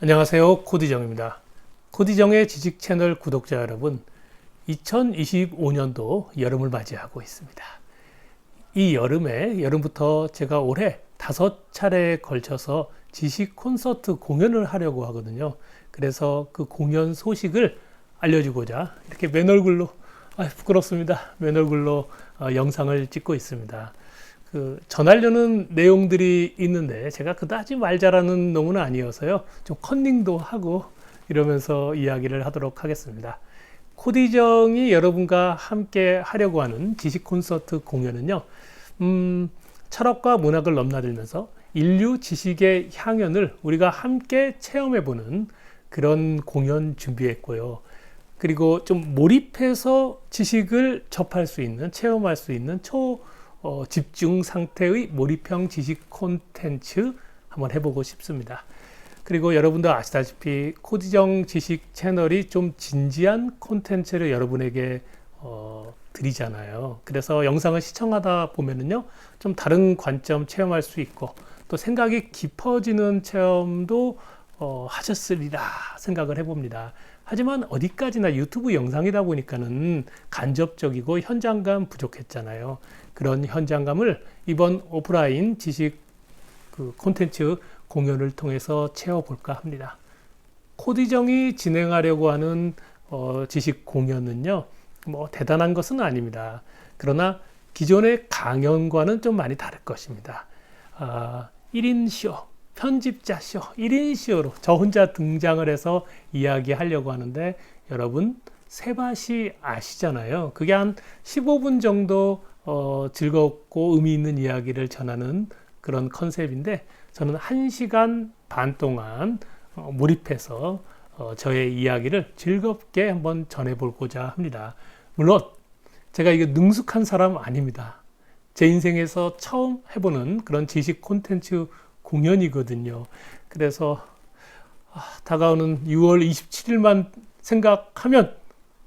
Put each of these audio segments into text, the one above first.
안녕하세요. 코디정입니다. 코디정의 지식 채널 구독자 여러분, 2025년도 여름을 맞이하고 있습니다. 이 여름에, 여름부터 제가 올해 다섯 차례에 걸쳐서 지식 콘서트 공연을 하려고 하거든요. 그래서 그 공연 소식을 알려주고자 이렇게 맨 얼굴로, 아, 부끄럽습니다. 맨 얼굴로 어, 영상을 찍고 있습니다. 그 전하려는 내용들이 있는데 제가 그다지 말 잘하는 놈은 아니어서요. 좀 컨닝도 하고 이러면서 이야기를 하도록 하겠습니다. 코디정이 여러분과 함께 하려고 하는 지식 콘서트 공연은요. 음, 철학과 문학을 넘나들면서 인류 지식의 향연을 우리가 함께 체험해 보는 그런 공연 준비했고요. 그리고 좀 몰입해서 지식을 접할 수 있는, 체험할 수 있는 초 어, 집중 상태의 몰입형 지식 콘텐츠 한번 해보고 싶습니다. 그리고 여러분도 아시다시피 코디정 지식 채널이 좀 진지한 콘텐츠를 여러분에게 어, 드리잖아요. 그래서 영상을 시청하다 보면은요, 좀 다른 관점 체험할 수 있고, 또 생각이 깊어지는 체험도 어, 하셨으리라 생각을 해봅니다. 하지만 어디까지나 유튜브 영상이다 보니까는 간접적이고 현장감 부족했잖아요. 그런 현장감을 이번 오프라인 지식 그 콘텐츠 공연을 통해서 채워볼까 합니다. 코디정이 진행하려고 하는 어, 지식 공연은요, 뭐 대단한 것은 아닙니다. 그러나 기존의 강연과는 좀 많이 다를 것입니다. 아, 1인 쇼, 편집자 쇼, 1인 쇼로 저 혼자 등장을 해서 이야기하려고 하는데 여러분 세바시 아시잖아요. 그게 한 15분 정도 어, 즐겁고 의미 있는 이야기를 전하는 그런 컨셉인데 저는 1시간 반 동안 어, 몰입해서 어, 저의 이야기를 즐겁게 한번 전해보고자 합니다. 물론 제가 이게 능숙한 사람 아닙니다. 제 인생에서 처음 해보는 그런 지식 콘텐츠 공연이거든요. 그래서 아, 다가오는 6월 27일만 생각하면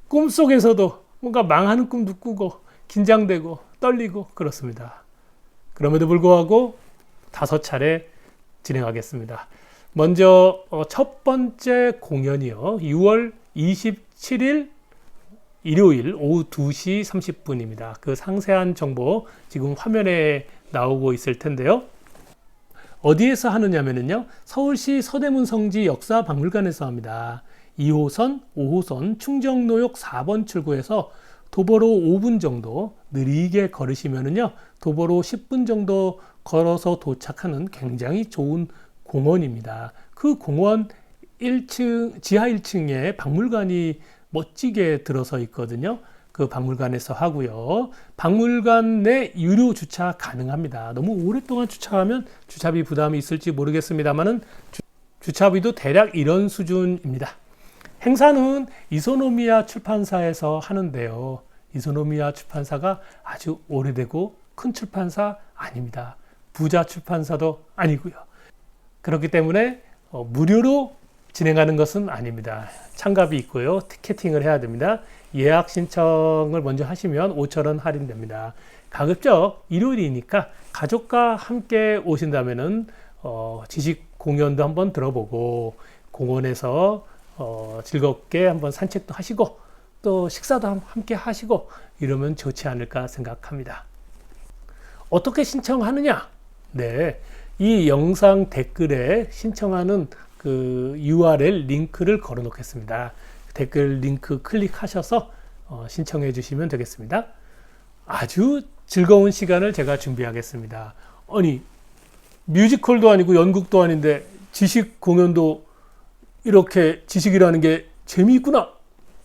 꿈속에서도 뭔가 망하는 꿈도 꾸고 긴장되고 떨리고 그렇습니다. 그럼에도 불구하고 다섯 차례 진행하겠습니다. 먼저 어, 첫 번째 공연이요. 6월 27일 일요일 오후 2시 30분입니다. 그 상세한 정보 지금 화면에 나오고 있을 텐데요. 어디에서 하느냐면요. 서울시 서대문 성지 역사박물관에서 합니다. 2호선, 5호선 충정로역 4번 출구에서 도보로 5분 정도 느리게 걸으시면은요. 도보로 10분 정도 걸어서 도착하는 굉장히 좋은 공원입니다. 그 공원 1층, 지하 1층에 박물관이 멋지게 들어서 있거든요. 그 박물관에서 하고요. 박물관 내 유료 주차 가능합니다. 너무 오랫동안 주차하면 주차비 부담이 있을지 모르겠습니다만은 주차비도 대략 이런 수준입니다. 행사는 이소노미야 출판사에서 하는데요. 이소노미야 출판사가 아주 오래되고 큰 출판사 아닙니다. 부자 출판사도 아니고요. 그렇기 때문에 어, 무료로 진행하는 것은 아닙니다. 참가비 있고요. 티켓팅을 해야 됩니다. 예약 신청을 먼저 하시면 5천원 할인됩니다. 가급적 일요일이니까 가족과 함께 오신다면은 어, 지식 공연도 한번 들어보고 공원에서 어, 즐겁게 한번 산책도 하시고 또 식사도 함께 하시고 이러면 좋지 않을까 생각합니다. 어떻게 신청하느냐? 네. 이 영상 댓글에 신청하는 그 URL 링크를 걸어 놓겠습니다. 댓글 링크 클릭하셔서 어, 신청해 주시면 되겠습니다. 아주 즐거운 시간을 제가 준비하겠습니다. 아니, 뮤지컬도 아니고 연극도 아닌데 지식 공연도 이렇게 지식이라는 게 재미있구나.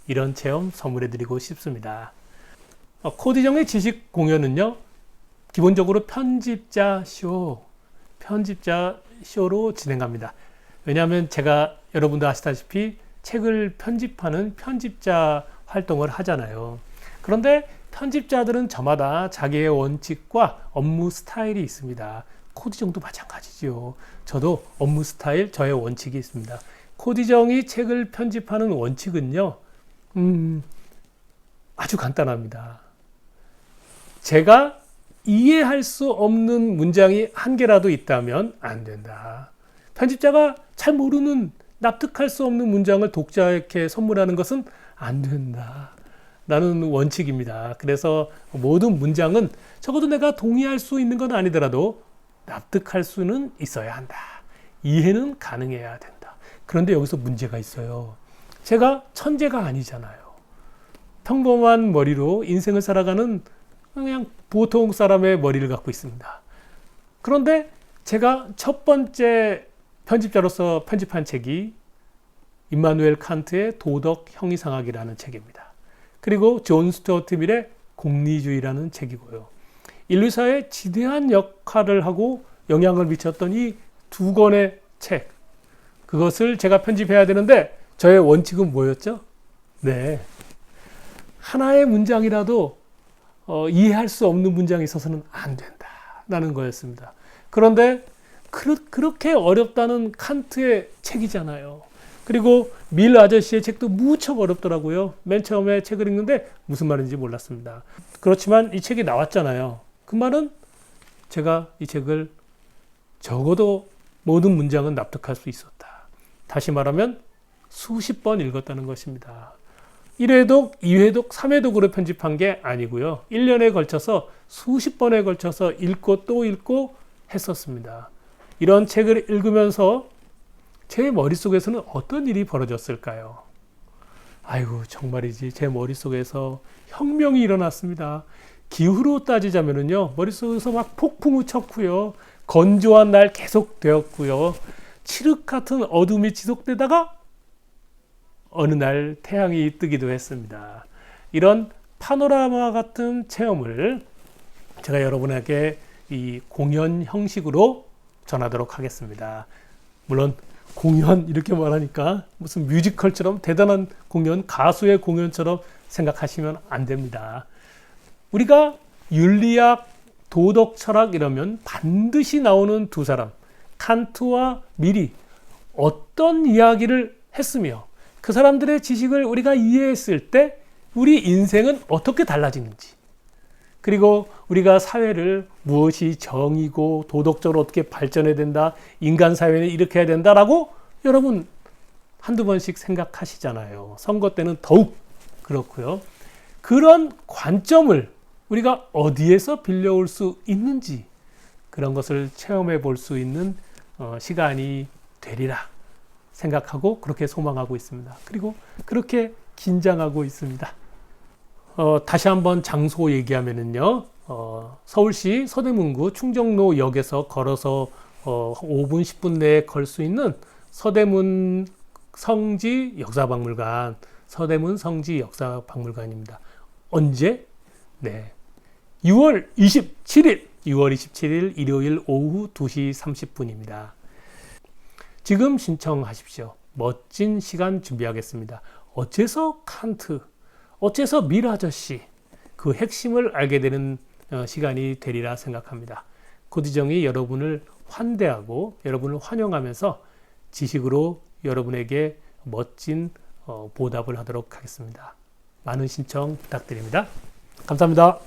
이런 체험 선물해 드리고 싶습니다. 어, 코디정의 지식 공연은요, 기본적으로 편집자 쇼, 편집자 쇼로 진행합니다. 왜냐하면 제가 여러분도 아시다시피 책을 편집하는 편집자 활동을 하잖아요. 그런데 편집자들은 저마다 자기의 원칙과 업무 스타일이 있습니다. 코디정도 마찬가지죠. 저도 업무 스타일, 저의 원칙이 있습니다. 코디정이 책을 편집하는 원칙은요, 음, 아주 간단합니다. 제가 이해할 수 없는 문장이 한 개라도 있다면 안 된다. 편집자가 잘 모르는 납득할 수 없는 문장을 독자에게 선물하는 것은 안 된다. 라는 원칙입니다. 그래서 모든 문장은 적어도 내가 동의할 수 있는 건 아니더라도 납득할 수는 있어야 한다. 이해는 가능해야 된다. 그런데 여기서 문제가 있어요. 제가 천재가 아니잖아요. 평범한 머리로 인생을 살아가는 그냥 보통 사람의 머리를 갖고 있습니다. 그런데 제가 첫 번째 편집자로서 편집한 책이 임마누엘 칸트의 도덕 형이상학이라는 책입니다. 그리고 존 스튜어트 밀의 공리주의라는 책이고요. 인류사에 지대한 역할을 하고 영향을 미쳤던 이 두 권의 책. 그것을 제가 편집해야 되는데 저의 원칙은 뭐였죠? 네. 하나의 문장이라도 어, 이해할 수 없는 문장이 있어서는 안 된다라는 거였습니다. 그런데 그, 그렇게 어렵다는 칸트의 책이잖아요. 그리고 밀 아저씨의 책도 무척 어렵더라고요. 맨 처음에 책을 읽는데 무슨 말인지 몰랐습니다. 그렇지만 이 책이 나왔잖아요. 그 말은 제가 이 책을 적어도 모든 문장은 납득할 수 있었다. 다시 말하면 수십 번 읽었다는 것입니다. 1회독, 2회독, 3회독으로 편집한 게 아니고요. 1년에 걸쳐서 수십 번에 걸쳐서 읽고 또 읽고 했었습니다. 이런 책을 읽으면서 제 머릿속에서는 어떤 일이 벌어졌을까요? 아이고, 정말이지. 제 머릿속에서 혁명이 일어났습니다. 기후로 따지자면요. 머릿속에서 막 폭풍우 쳤고요. 건조한 날 계속 되었고요. 칠흑 같은 어둠이 지속되다가 어느 날 태양이 뜨기도 했습니다. 이런 파노라마 같은 체험을 제가 여러분에게 이 공연 형식으로 전하도록 하겠습니다. 물론 공연 이렇게 말하니까 무슨 뮤지컬처럼 대단한 공연, 가수의 공연처럼 생각하시면 안 됩니다. 우리가 윤리학, 도덕, 철학 이러면 반드시 나오는 두 사람, 칸트와 미리 어떤 이야기를 했으며 그 사람들의 지식을 우리가 이해했을 때 우리 인생은 어떻게 달라지는지 그리고 우리가 사회를 무엇이 정이고 도덕적으로 어떻게 발전해야 된다, 인간 사회는 이렇게 해야 된다라고 여러분 한두 번씩 생각하시잖아요. 선거 때는 더욱 그렇고요. 그런 관점을 우리가 어디에서 빌려올 수 있는지 그런 것을 체험해 볼 수 있는 어, 시간이 되리라 생각하고 그렇게 소망하고 있습니다. 그리고 그렇게 긴장하고 있습니다. 어, 다시 한번 장소 얘기하면은요, 어, 서울시 서대문구 충정로역에서 걸어서 어, 5분, 10분 내에 걸 수 있는 서대문 성지 역사박물관, 서대문 성지 역사박물관입니다. 언제? 네. 6월 27일, 6월 27일 일요일 오후 2시 30분입니다. 지금 신청하십시오. 멋진 시간 준비하겠습니다. 어째서 칸트, 어째서 밀 아저씨 그 핵심을 알게 되는 어, 시간이 되리라 생각합니다. 고디정이 여러분을 환대하고 여러분을 환영하면서 지식으로 여러분에게 멋진 어, 보답을 하도록 하겠습니다. 많은 신청 부탁드립니다. 감사합니다.